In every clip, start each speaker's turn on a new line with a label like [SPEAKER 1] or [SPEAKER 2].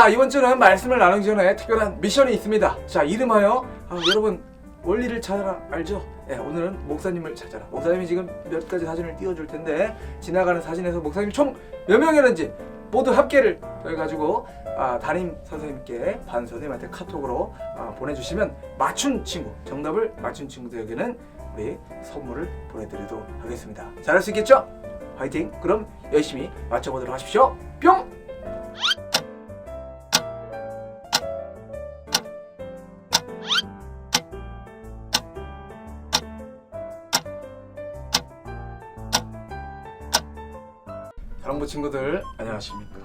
[SPEAKER 1] 자 이번 주는 말씀을 나누기 전에 특별한 미션이 있습니다. 자 이름하여 아, 여러분 원리를 찾아라 알죠? 예, 오늘은 목사님을 찾아라. 목사님이 지금 몇 가지 사진을 띄워줄 텐데 지나가는 사진에서 목사님이 총몇 명이었는지 모두 합계를 해가지고 아, 담임 선생님께 반 선생님한테 카톡으로 아, 보내주시면 맞춘 친구 정답을 맞춘 친구들에게는 우리 선물을 보내드리도록 하겠습니다. 잘할 수 있겠죠? 화이팅! 그럼 열심히 맞춰보도록 하십시오. 친구들 안녕하십니까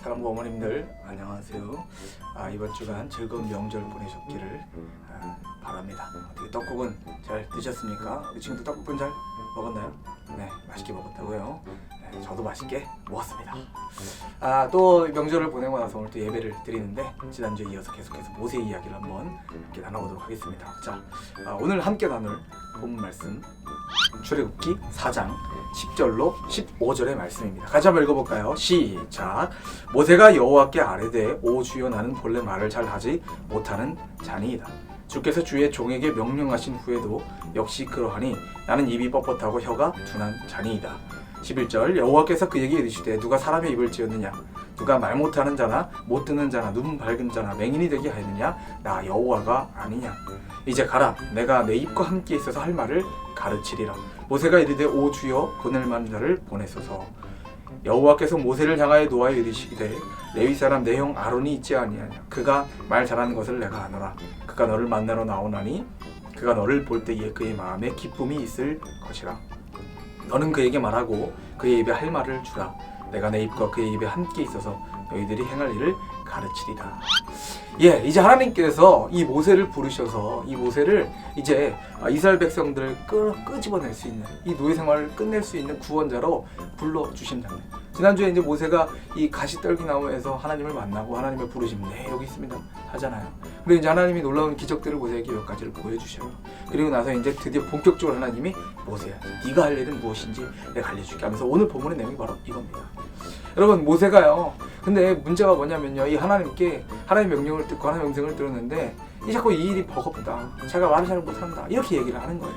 [SPEAKER 1] 사랑부 어머님들 안녕하세요 아, 이번 주간 즐거운 명절 보내셨기를 아, 바랍니다 어떻게 떡국은 잘 드셨습니까? 우리 친구들 떡국은 잘 먹었나요? 네 맛있게 먹었다고요 네, 저도 맛있게 먹었습니다 아, 또 명절을 보내고 나서 오늘 또 예배를 드리는데 지난주에 이어서 계속해서 모세 이야기를 한번 함께 나눠보도록 하겠습니다 자 아, 오늘 함께 나눌 본문 말씀 출애굽기 4장 10절로 15절의 말씀입니다. 같이 한번 읽어볼까요? 시작. 모세가 여호와께 아뢰되 오 주여 나는 본래 말을 잘 하지 못하는 자니이다. 주께서 주의 종에게 명령하신 후에도 역시 그러하니 나는 입이 뻣뻣하고 혀가 둔한 자니이다. 11절 여호와께서 그에게 이르시되 누가 사람의 입을 지었느냐? 누가 말 못하는 자나 못 듣는 자나 눈 밝은 자나 맹인이 되게 하였느냐? 나 여호와가 아니냐. 이제 가라 내가 내 입과 함께 있어서 할 말을 가르치리라. 모세가 이르되 오 주여 보낼 만한 자를 보내소서. 여호와께서 모세를 향하여 노하여 이르시되 레위 사람 내 형 아론이 있지 아니하냐? 그가 말 잘하는 것을 내가 아노라. 그가 너를 만나러 나오나니 그가 너를 볼 때에 그의 마음에 기쁨이 있을 것이라 너는 그에게 말하고 그의 입에 할 말을 주라 내가 내 입과 그의 입에 함께 있어서 너희들이 행할 일을 가르치리라 예, 이제 하나님께서 이 모세를 부르셔서 이 모세를 이제 이스라엘 백성들을 끄, 끄집어낼 수 있는 이 노예 생활을 끝낼 수 있는 구원자로 불러 주신다. 지난주에 이제 모세가 이 가시떨기 나무에서 하나님을 만나고 하나님을 부르시면 네 여기 있습니다 하잖아요. 그리고 이제 하나님이 놀라운 기적들을 모세에게 몇 가지를 보여주셔요. 그리고 나서 이제 드디어 본격적으로 하나님이 모세야, 네가 할 일은 무엇인지 내가 알려줄게 하면서 오늘 본문의 내용이 바로 이겁니다. 여러분 모세가요. 근데 문제가 뭐냐면요. 이 하나님께 하나님 명령을 듣고 하나님 명령을 들었는데 이 자꾸 이 일이 버겁다. 제가 말을 잘 못한다. 이렇게 얘기를 하는 거예요.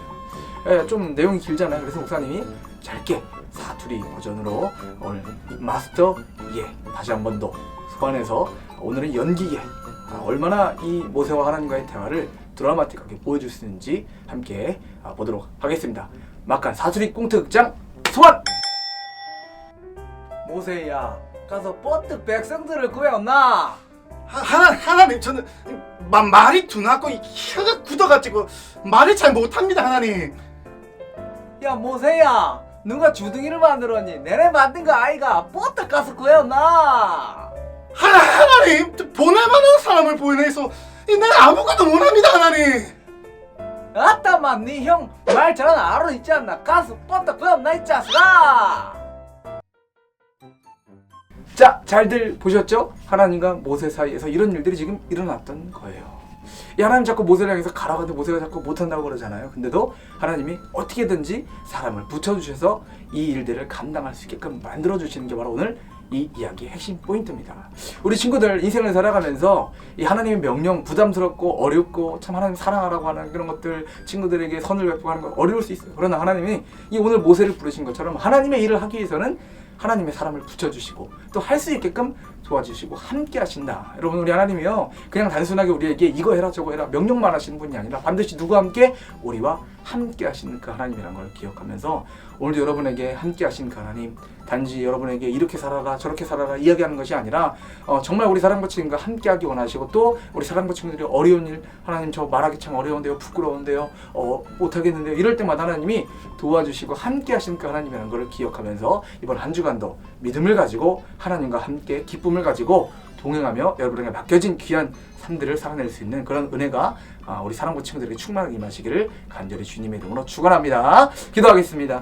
[SPEAKER 1] 예, 좀 내용이 길잖아요. 그래서 목사님이 짧게 사투리 버전으로 오늘 이 마스터 예 다시 한 번 더 소환해서 오늘은 연기예 아, 얼마나 이 모세와 하나님과의 대화를 드라마틱하게 보여줄 수 있는지 함께 아, 보도록 하겠습니다. 막간 사투리 꽁트 극장 소환! 모세야 가서 버뜩 백성들을 구해왔나?
[SPEAKER 2] 하, 하나, 하나님 저는 마, 말이 둔하고 혀가 굳어가지고 말을 잘 못합니다 하나님
[SPEAKER 1] 야 모세야 누가 주둥이를 만들었니? 내내 만든 거 아이가 버뜩 가서 구해왔나?
[SPEAKER 2] 하나, 하나님 저 보낼 만한 사람을 보내서 이 내가 아무것도 못합니다 하나님
[SPEAKER 1] 아따만 네형말 잘하는 아론 있지 않나? 가서 버뜩 구해왔나 이 자식아! 자, 잘들 보셨죠? 하나님과 모세 사이에서 이런 일들이 지금 일어났던 거예요. 이 하나님 자꾸 모세를 향해서 가라고 하는데 모세가 자꾸 못한다고 그러잖아요. 근데도 하나님이 어떻게든지 사람을 붙여주셔서 이 일들을 감당할 수 있게끔 만들어주시는 게 바로 오늘 이 이야기의 핵심 포인트입니다. 우리 친구들 인생을 살아가면서 이 하나님의 명령 부담스럽고 어렵고 참 하나님 사랑하라고 하는 그런 것들 친구들에게 선을 베푸는 거 어려울 수 있어요. 그러나 하나님이 이 오늘 모세를 부르신 것처럼 하나님의 일을 하기 위해서는 하나님의 사람을 붙여주시고 또 할 수 있게끔 도와주시고 함께 하신다. 여러분 우리 하나님이요 그냥 단순하게 우리에게 이거 해라 저거 해라 명령만 하시는 분이 아니라 반드시 누구와 함께 우리와 함께 하시는 그 하나님이라는 걸 기억하면서 오늘도 여러분에게 함께 하신 그 하나님 단지 여러분에게 이렇게 살아라 저렇게 살아라 이야기하는 것이 아니라 어, 정말 우리 사랑과 친구가 함께 하기 원하시고 또 우리 사랑과 친구들이 어려운 일 하나님 저 말하기 참 어려운데요 부끄러운데요 어, 못하겠는데요 이럴 때마다 하나님이 도와주시고 함께 하시는 그 하나님이라는 걸 기억하면서 이번 한 주간도 믿음을 가지고 하나님과 함께 기쁨을 가지고 동행하며 여러분에게 맡겨진 귀한 삶들을 살아낼 수 있는 그런 은혜가 아, 우리 사랑부 친구들에게 충만하게 임하시기를 간절히 주님의 이름으로 축원합니다. 기도하겠습니다.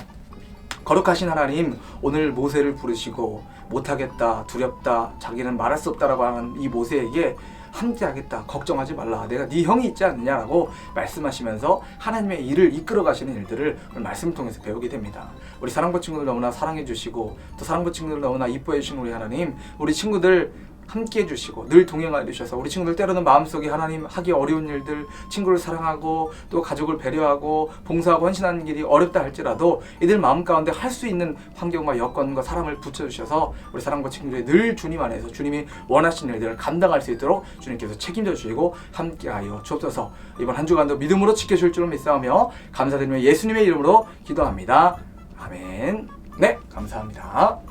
[SPEAKER 1] 거룩하신 하나님 오늘 모세를 부르시고 못하겠다 두렵다 자기는 말할 수 없다라고 하는 이 모세에게 함께하겠다 걱정하지 말라 내가 네 형이 있지 않느냐라고 말씀하시면서 하나님의 일을 이끌어 가시는 일들을 오늘 말씀을 통해서 배우게 됩니다 우리 사랑부 친구들 너무나 사랑해 주시고 또 사랑부 친구들 너무나 이뻐해 주시는 우리 하나님 우리 친구들 함께 해주시고 늘 동행하여 주셔서 우리 친구들 때로는 마음속에 하나님 하기 어려운 일들 친구를 사랑하고 또 가족을 배려하고 봉사하고 헌신하는 길이 어렵다 할지라도 이들 마음 가운데 할 수 있는 환경과 여건과 사람을 붙여주셔서 우리 사랑과 친구들이 늘 주님 안에서 주님이 원하시는 일들을 감당할 수 있도록 주님께서 책임져 주시고 함께하여 주옵소서. 이번 한 주간도 믿음으로 지켜줄 줄을 믿사오며 감사드리며 예수님의 이름으로 기도합니다. 아멘. 네 감사합니다